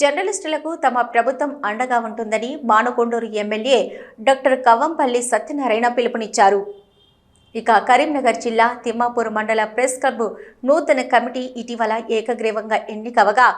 జర్నలిస్టులకు తమ ప్రభుత్వం అండగా ఉంటుందని మానకొండూరు ఎమ్మెల్యే డాక్టర్ కవంపల్లి సత్యనారాయణ పిలుపునిచ్చారు. ఇక కరీంనగర్ జిల్లా తిమ్మాపూర్ మండల ప్రెస్ క్లబ్ నూతన కమిటీ ఇటీవల ఏకగ్రీవంగా ఎన్నికవగా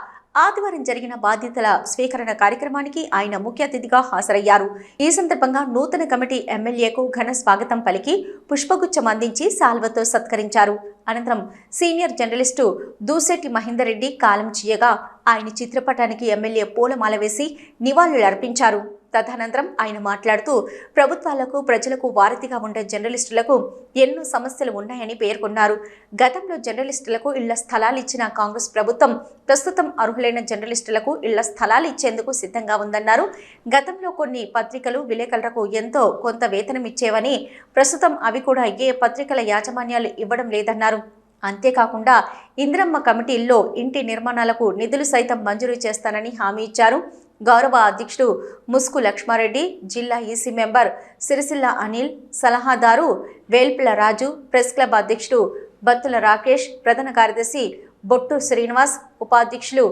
ఆదివారం జరిగిన బాధ్యతల స్వీకరణ కార్యక్రమానికి ఆయన ముఖ్య అతిథిగా హాజరయ్యారు. ఈ సందర్భంగా నూతన కమిటీ ఎమ్మెల్యేకు ఘన స్వాగతం పలికి పుష్పగుచ్చం అందించి సాల్వతో సత్కరించారు. అనంతరం సీనియర్ జర్నలిస్టు దూసెట్టి మహేందర్ రెడ్డి కాలం చేయగా ఆయన చిత్రపటానికి ఎమ్మెల్యే పూలమాల వేసి నివాళులర్పించారు తదనంతరం ఆయన మాట్లాడుతూ ప్రభుత్వాలకు ప్రజలకు వారధిగా ఉండే జర్నలిస్టులకు ఎన్నో సమస్యలు ఉన్నాయని పేర్కొన్నారు. గతంలో జర్నలిస్టులకు ఇళ్ళ స్థలాలు ఇచ్చిన కాంగ్రెస్ ప్రభుత్వం ప్రస్తుతం అర్హులైన జర్నలిస్టులకు ఇళ్ళ స్థలాలు ఇచ్చేందుకు సిద్ధంగా ఉందన్నారు. గతంలో కొన్ని పత్రికలు విలేకరులకు ఎంతో కొంత వేతనం ఇచ్చేవని ప్రస్తుతం అవి కూడా ఏ పత్రికల యాజమాన్యాలు ఇవ్వడం లేదన్నారు. అంతేకాకుండా ఇంద్రమ్మ కమిటీల్లో ఇంటి నిర్మాణాలకు నిధులు సైతం మంజూరు చేస్తానని హామీ ఇచ్చారు. గౌరవ అధ్యక్షుడు ముస్కు లక్ష్మారెడ్డి జిల్లా ఈసీ మెంబర్ సిరిసిల్ల అనిల్ సలహాదారు వేల్పుల రాజు ప్రెస్ క్లబ్ అధ్యక్షుడు బత్తుల రాకేష్ ప్రధాన కార్యదర్శి బొట్టు శ్రీనివాస్ ఉపాధ్యక్షులు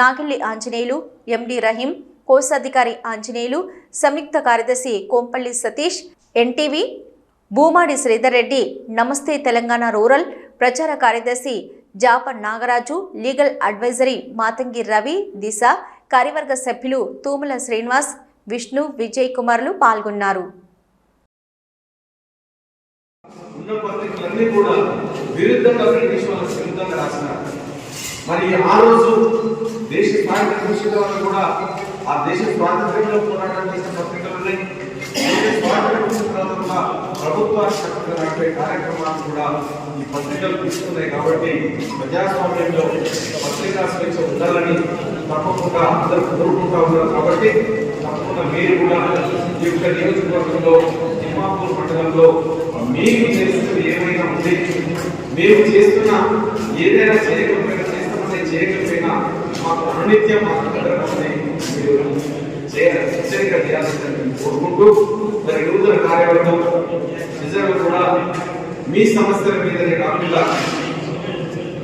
నాగిల్లి ఆంజనేయులు ఎండి రహీం కోశాధికారి ఆంజనేయులు సంయుక్త కార్యదర్శి కోంపల్లి సతీష్ ఎన్టీవీ భూమాడి శ్రీధర్ రెడ్డి నమస్తే తెలంగాణ రూరల్ ప్రచార కార్యదర్శి జాప నాగరాజు లీగల్ అడ్వైజరీ మాతంగి రవి దిశ కార్యవర్గ సభ్యులు తూముల శ్రీనివాస్ విష్ణు విజయ్ కుమార్లు పాల్గొన్నారు. మరి ఆ రోజు దేశ కూడా ఆ దేశ స్వాతంత్ర్యంలో పోరాటం చేసిన ప్రభుత్వానికి కార్యక్రమాలు కూడా ఈ పత్రికలు తీసుకున్నాయి కాబట్టి ప్రజాస్వామ్యంలో పత్రికా స్వేచ్ఛ ఉండాలని తప్పకుండా అందరూ కోరుకుంటా ఉన్నారు కాబట్టి తప్పకుండా మీరు కూడా ఈ యొక్క నియోజకవర్గంలో తిమ్మాపూర్ మండలంలో మీకు చేస్తున్న ఏమైనా ఉంది మేము చేస్తున్న ఏదైనా చేయకపోయినా చేస్తామని చేయకపోయినా మాకు అనునిత్యం మాకు మీరు చేయాలి హెచ్చరిక చేయాలని కోరుకుంటూ మరి నూతన కార్యవర్గం మీ సమస్యల మీదనే కాకుండా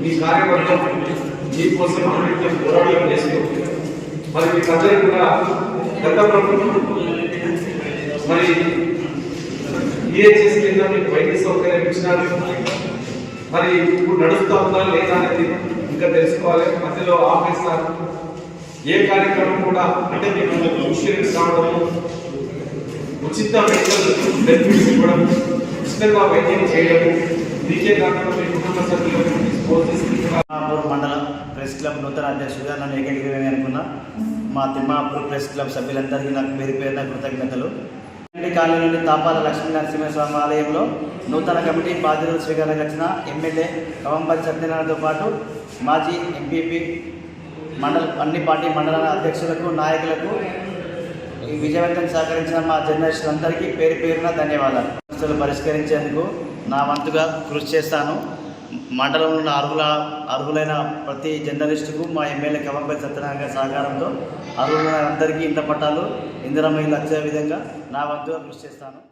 మీ కార్యవర్గం మీకోసం అనునిత్యం పోరాటం చేస్తూ మరి మీ అందరికీ కూడా గత ప్రభుత్వం మరి ఈహెచ్ఎస్ కింద మీకు వైద్య సౌకర్యం ఇచ్చినారు. మరి ఇప్పుడు నడుస్తూ ఉందా లేదా అనేది ఇంకా తెలుసుకోవాలి. మధ్యలో ఆఫీసర్ ఏ కార్యక్రమం కూడా అంటే మీకు ఇన్సూరెన్స్ రావడము ఉచిత మెడికల్ బెనిఫిట్స్ ఇవ్వడం ఉచితంగా వైద్యం చేయడము దీకే కాకుండా మీ కుటుంబ సభ్యులకు తిమ్మాపూర్ మండల ప్రెస్ క్లబ్ నూతన అధ్యక్షుడిగా నన్ను ఏకీకరణ అనుకున్నా మా తిమ్మాపూర్ ప్రెస్ క్లబ్ సభ్యులందరికీ నాకు పేరు పేరున కృతజ్ఞతలు. కాలనీ కాలనీలోని తాపాల లక్ష్మీ నరసింహస్వామి ఆలయంలో నూతన కమిటీ బాధ్యతలు స్వీకారం వచ్చిన ఎమ్మెల్యే కవంపల్లి సత్యనారాయణతో పాటు మాజీ ఎంపీపీ మండల అన్ని పార్టీ మండల అధ్యక్షులకు నాయకులకు విజయవంతం సహకరించిన మా జర్నలిస్టులందరికీ పేరు పేరున ధన్యవాదాలు. సమస్యలు పరిష్కరించేందుకు నా వంతుగా కృషి చేస్తాను. మండలంలో ఉన్న అర్హుల అర్హులైన ప్రతి జర్నలిస్టుకు మా ఎమ్మెల్యే కవంపల్లి సత్యనారాయణ సహకారంతో అర్హులైన అందరికీ ఇంత పట్టాలు ఇందిరమ్మ ఇల్లు వచ్చే విధంగా నా వంతుగా కృషి చేస్తాను.